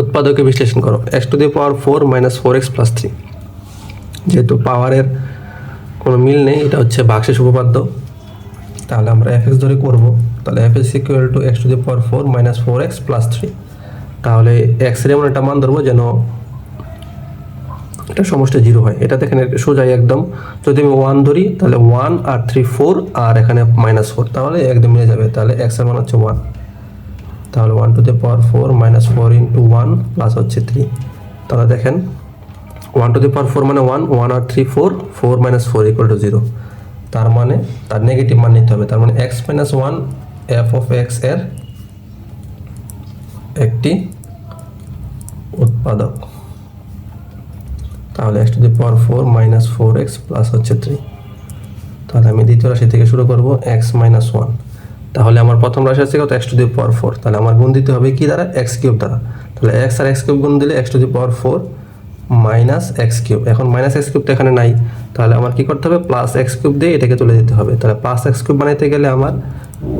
উৎপাদকে বিশ্লেষণ করো। X to the power four minus four x plus three যেহেতু পাওয়ারের কোনো মিল নেই, এটা হচ্ছে বাক্সের উপপাদ্য তাহলে আমরা এফ এক্স ধরে করব। তাহলে f x equal to x to the power four minus four x plus three তাহলে এক্সের এমন একটা মান ধরবো যেন এটা সমষ্টি জিরো হয়। এটা এটা সোজাই একদম। যদি আমি ওয়ান ধরি, তাহলে ওয়ান আর থ্রি ফোর আর এখানে মাইনাস ফোর তাহলে একদম মিলে যাবে। তাহলে এক্সের মান হচ্ছে ওয়ান তাহলে one to the power four minus four into one plus হচ্ছে থ্রি তাহলে দেখেন one to the power four মানে one one R three four four minus four equal to zero তার মানে তার নেগেটিভ মান নিতে হবে। তার মানে x minus one f of এক্সের একটি উৎপাদক। তাহলে x to the power four minus four x plus হচ্ছে থ্রি তাহলে আমি দ্বিতীয় রাশি থেকে শুরু করব এক্স মাইনাস ওয়ান তাহলে আমার প্রথম রাশি আছে কত? X to the power four তাহলে আমার গুণ দিতে হবে কি দ্বারা? এক্স কিউব দ্বারা। তাহলে এক্স আর এক্স কিউব গুণ দিলে x to the power four minus x cube এখন মাইনাস এক্স কিউবটা এখানে নাই। তাহলে আমার কি করতে হবে? প্লাস এক্স কিউব দিয়ে এটাকে তুলে দিতে হবে। তাহলে প্লাস এক্স কিউব বানাইতে গেলে আমার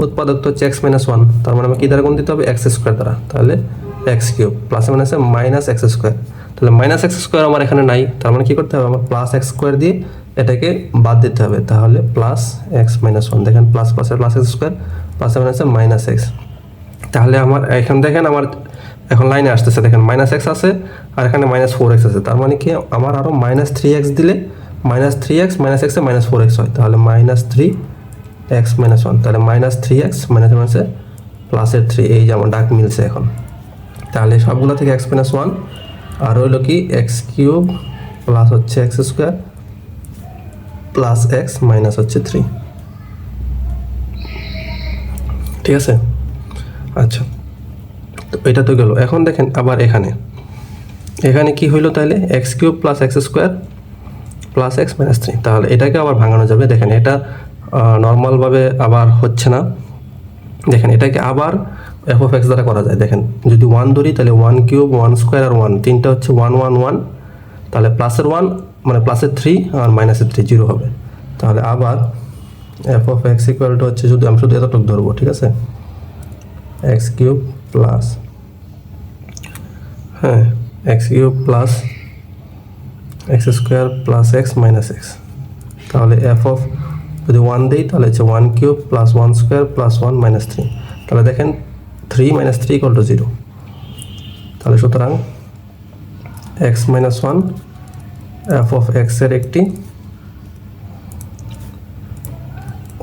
উৎপাদক হচ্ছে এক্স মাইনাস ওয়ান তার মানে আমার কী দ্বারা গুণ দিতে হবে? এক্স স্কোয়ার দ্বারা। তাহলে এক্স কিউব প্লাস মাইনাসে মাইনাস এক্স স্কোয়ার তাহলে মাইনাস এক্স স্কোয়ার আমার এখানে নাই। তার মানে কী করতে হবে? আমার প্লাস এক্স স্কোয়ার দিয়ে এটাকে বাদ দিতে হবে। তাহলে প্লাস এক্স মাইনাস ওয়ান দেখেন প্লাস প্লাসে প্লাস এক্স স্কোয়ার প্লাস মাইনাসে মাইনাস এক্স তাহলে আমার, এখন দেখেন আমার, এখন লাইনে আসতেছে, দেখেন মাইনাস এক্স আছে আর এখানে মাইনাস ফোর এক্স আছে। তার মানে কি? আমার আরও মাইনাস থ্রি এক্স দিলে মাইনাস থ্রি এক্স মাইনাস এক্সে মাইনাস ফোর এক্স হয়। তাহলে minus three x minus one তাহলে মাইনাস থ্রি এক্স মাইনাস মাইনাসে প্লাসের থ্রি এই যে আমার ডাক মিলছে এখন। তাহলে সবগুলো থেকে এক্স মাইনাস ওয়ান আর হইল কি? এক্স কিউব প্লাস হচ্ছে x square plus x minus হচ্ছে থ্রি ঠিক আছে? আচ্ছা তো এটা তো গেল। এখন দেখেন আবার এখানে। এখানে কি হইল তাহলে x cube plus x square plus x minus three তাহলে এটাকে আবার ভাঙানো যাবে। দেখেন এটা নর্মালভাবে আবার হচ্ছে না। দেখেন এটাকে আবার এফ অফ এক্স দ্বারা করা যায়। দেখেন, যদি ওয়ান ধরি তাহলে ওয়ান কিউব ওয়ান স্কোয়ার আর ওয়ান তিনটা হচ্ছে ওয়ান ওয়ান ওয়ান তাহলে প্লাসের ওয়ান মানে প্লাসের থ্রি আর মাইনাসের থ্রি জিরো হবে। তাহলে আবার f of x equal to হচ্ছে যদি আমি শুধু এতটুকু ধরবো, ঠিক আছে? এক্স কিউব প্লাস হ্যাঁ x cube plus x square plus x minus x তাহলে এফ অফ যদি ওয়ান দিই, তাহলে হচ্ছে one cube plus one square plus one minus three তাহলে দেখেন three minus three equal to zero তাহলে সুতরাং x minus one f of এক্সের একটি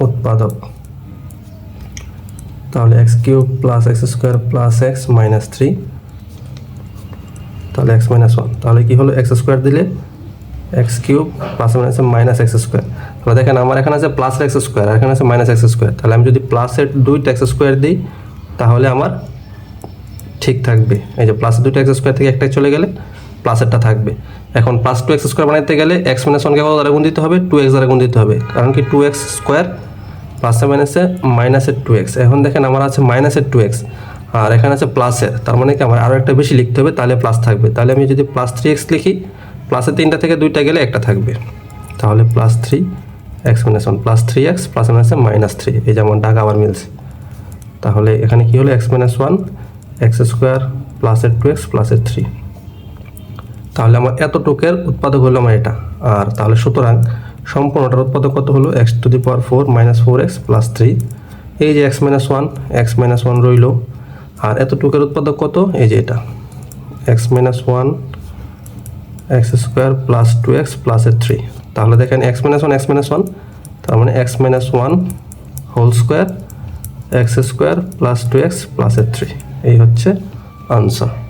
উৎপাদক। তাহলে x cube plus x square plus x minus three তাহলে এক্স মাইনাস ওয়ান তাহলে কি হলো? এক্স স্কোয়ার দিলে x cube plus minus minus x square তাহলে দেখেন আমার এখানে আছে প্লাস এক্স স্কোয়ার আর এখানে আছে মাইনাস এক্স স্কোয়ার তাহলে আমি যদি প্লাসের দুইটা এক্স স্কোয়ার দিই, তাহলে আমার ঠিক থাকবে। এই যে প্লাস দুইটা এক্স স্কোয়ার থেকে একটাই চলে গেলে প্লাসেরটা থাকবে। এখন প্লাস টু এক্স স্কোয়ার বানাইতে গেলে এক্স মাইনাস ওয়ানকে কত দ্বারা গুণ দিতে হবে? টু এক্স দ্বারা গুণ দিতে হবে। কারণ কি টু এক্স স্কোয়ার প্লাসে মাইনাসে মাইনাসের টু এক্স এখন দেখেন আমার আছে মাইনাসের টু এক্স আর এখানে আছে প্লাসের তার মানে কি আমার আরও একটা বেশি লিখতে হবে, তাহলে প্লাস থাকবে। তাহলে আমি যদি প্লাস থ্রি এক্স লিখি প্লাসের তিনটা থেকে দুইটা গেলে একটা থাকবে। তাহলে plus three x minus one plus three x plus মাইনাসে মাইনাস থ্রি এই যেমন ডাক আবার মিলছে। তাহলে এখানে কি হলো? X minus one x square প্লাসের টু এক্স প্লাসের থ্রি তাহলে আমার এত এতটুকের উৎপাদক হলো আমার এটা। আর তাহলে সুতরাং সম্পূর্ণটার উৎপাদক কত হলো? X to the power four minus four x plus three এই যে x minus one x minus one রইল। আর এত এতটুকের উৎপাদক কত? এই যে এটা। X minus one x square plus two x প্লাসের থ্রি তাহলে দেখেন x minus one x minus one তার মানে x minus one whole square x square plus two x প্লাসের থ্রি এই হচ্ছে আনসার